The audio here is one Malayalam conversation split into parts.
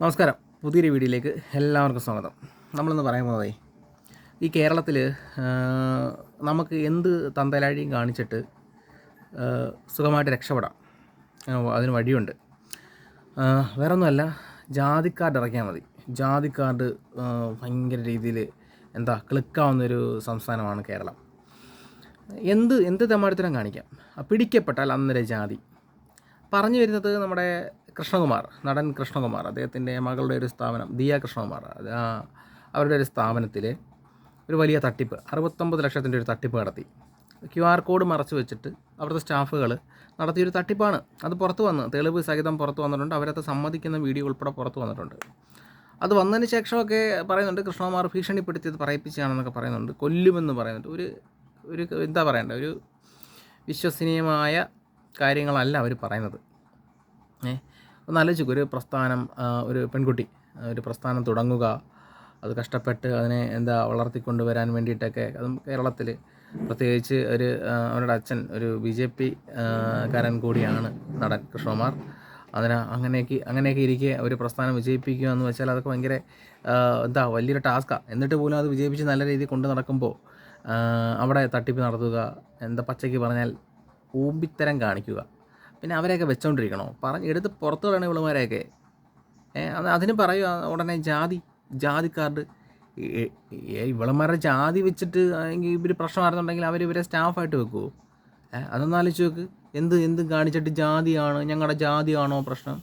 നമസ്കാരം. പുതിയൊരു വീഡിയോയിലേക്ക് എല്ലാവർക്കും സ്വാഗതം. നമ്മളിന്ന് പറയാൻ പോകുന്നതേ ഈ കേരളത്തിൽ നമുക്ക് എന്ത് തന്തലാഴിയും കാണിച്ചിട്ട് സുഖമായിട്ട് രക്ഷപ്പെടാം. അതിന് വഴിയുണ്ട്. വേറെ വേറൊന്നുമല്ല ജാതി കാർഡ് ഇറക്കിയാൽ മതി. ജാതി കാർഡ് ഭയങ്കര രീതിയിൽ എന്താ ക്ലിക്കാവുന്നൊരു സംസ്ഥാനമാണ് കേരളം. എന്ത് എന്ത് തെമ്മാടിത്തരം കാണിക്കാം? പിടിക്കപ്പെട്ടാൽ അന്നേരം ജാതി. പറഞ്ഞു വരുന്നത് നമ്മുടെ കൃഷ്ണകുമാർ നടൻ കൃഷ്ണകുമാർ അദ്ദേഹത്തിന്റെ മകളുടെ ഒരു സ്ഥാപനം ദിയ കൃഷ്ണകുമാർ. അത് അവരുടെ ഒരു സ്ഥാപനത്തിൽ ഒരു വലിയ തട്ടിപ്പ് അറുപത്തൊമ്പത് ലക്ഷത്തിന്റെ ഒരു തട്ടിപ്പ് നടത്തി. ക്യു ആർ കോഡ് മറച്ചു വെച്ചിട്ട് അവിടുത്തെ സ്റ്റാഫുകൾ നടത്തിയൊരു തട്ടിപ്പാണ്. അത് പുറത്ത് വന്ന് തെളിവ് സഹിതം പുറത്ത് വന്നിട്ടുണ്ട്. അവരത് സമ്മതിക്കുന്ന വീഡിയോ ഉൾപ്പെടെ പുറത്ത് വന്നിട്ടുണ്ട്. അത് വന്നതിന് ശേഷമൊക്കെ പറയുന്നുണ്ട് കൃഷ്ണകുമാർ ഭീഷണിപ്പെടുത്തിയത് പറയിപ്പിച്ചാണെന്നൊക്കെ പറയുന്നുണ്ട് കൊല്ലുമെന്ന് പറയുന്നുണ്ട്. ഒരു ഒരു എന്താ പറയണ്ടേ ഒരു വിശ്വസനീയമായ കാര്യങ്ങളല്ല അവർ പറയുന്നത്. ഏ ഒന്ന് ആലോചിക്കും ഒരു പ്രസ്ഥാനം ഒരു പെൺകുട്ടി ഒരു പ്രസ്ഥാനം തുടങ്ങുക. അത് കഷ്ടപ്പെട്ട് അതിനെ എന്താ വളർത്തിക്കൊണ്ടുവരാൻ വേണ്ടിയിട്ടൊക്കെ അതും കേരളത്തിൽ പ്രത്യേകിച്ച് ഒരു അവരുടെ അച്ഛൻ ഒരു ബി ജെ പി കാരൻ കൂടിയാണ് നടൻ കൃഷ്ണകുമാർ. അതിന് അങ്ങനെയൊക്കെ അങ്ങനെയൊക്കെ ഇരിക്കെ ഒരു പ്രസ്ഥാനം വിജയിപ്പിക്കുക എന്ന് വെച്ചാൽ അതൊക്കെ ഭയങ്കര എന്താ വലിയൊരു ടാസ്ക്കാണ് എന്നിട്ട് പോലും അത് വിജയിപ്പിച്ച് നല്ല രീതിയിൽ കൊണ്ട് നടക്കുമ്പോൾ അവിടെ തട്ടിപ്പ് നടത്തുക എന്താ പച്ചയ്ക്ക് പറഞ്ഞാൽ ഊമ്പിത്തരം കാണിക്കുക. പിന്നെ അവരെയൊക്കെ വെച്ചോണ്ടിരിക്കണോ? പറഞ്ഞ് എടുത്ത് പുറത്ത് കളയണ ഇവളുമാരെയൊക്കെ. ഏഹ് അത് അതിന് പറയുക ഉടനെ ജാതി ജാതി കാർഡ് ഇവളന്മാരുടെ ജാതി വെച്ചിട്ട് ഇവർ പ്രശ്നമായിരുന്നുണ്ടെങ്കിൽ അവർ ഇവരെ സ്റ്റാഫായിട്ട് വെക്കുമോ ഏഹ് അതൊന്നാലോചിച്ച് നോക്ക്. എന്ത് എന്ത് കാണിച്ചിട്ട് ജാതിയാണ് ഞങ്ങളുടെ ജാതിയാണോ പ്രശ്നം?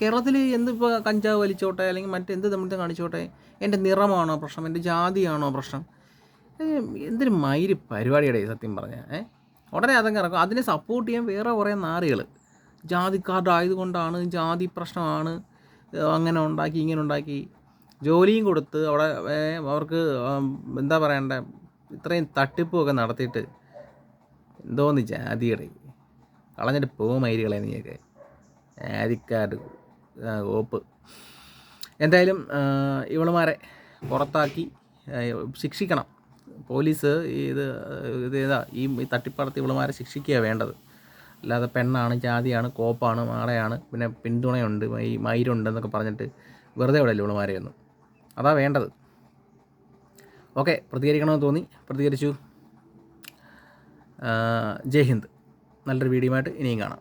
കേരളത്തിൽ എന്തിപ്പോൾ കഞ്ചാവ് വലിച്ചോട്ടെ അല്ലെങ്കിൽ മറ്റെന്ത് തമ്മിൽ കാണിച്ചോട്ടെ? എന്റെ നിറമാണോ പ്രശ്നം? എന്റെ ജാതിയാണോ പ്രശ്നം? എന്തൊരു മയിര് പരിപാടിയുടെ സത്യം പറഞ്ഞാൽ ഏ? ഉടനെ അതങ്ങ് ഇറക്കും. അതിനെ സപ്പോർട്ട് ചെയ്യാൻ വേറെ കുറേ നാറുകൾ. ജാതിക്കാരുടെ ആയതുകൊണ്ടാണ് ജാതി പ്രശ്നമാണ് അങ്ങനെ ഉണ്ടാക്കി ഇങ്ങനെ ഉണ്ടാക്കി. ജോലിയും കൊടുത്ത് അവിടെ അവർക്ക് എന്താ പറയണ്ടേ ഇത്രയും തട്ടിപ്പുമൊക്കെ നടത്തിയിട്ട് എന്തോന്ന് ജാതിയുടെ? കളഞ്ഞിട്ട് പോകും മയിലുകളെ നീയൊക്കെ. ജാതിക്കാട് ഓപ്പ് എന്തായാലും ഇവളുമാരെ പുറത്താക്കി ശിക്ഷിക്കണം. പോലീസ് ഇത് ഇത് ഏതാ ഈ തട്ടിപ്പറത്തി ഇവളുമാരെ ശിക്ഷിക്കുക വേണ്ടത്. അല്ലാതെ പെണ്ണാണ് ജാതിയാണ് കോപ്പാണ് മാടയാണ് പിന്നെ പിന്തുണയുണ്ട് ഈ മയിരുണ്ടെന്നൊക്കെ പറഞ്ഞിട്ട് വെറുതെ വിടല്ലോ ഇവളുമാരെ അതാ വേണ്ടത്. ഓക്കെ പ്രതികരിക്കണമെന്ന് തോന്നി. പ്രതികരിച്ചു. ജയ് ഹിന്ദ്. നല്ലൊരു വീഡിയോ ആയിട്ട് ഇനിയും കാണാം.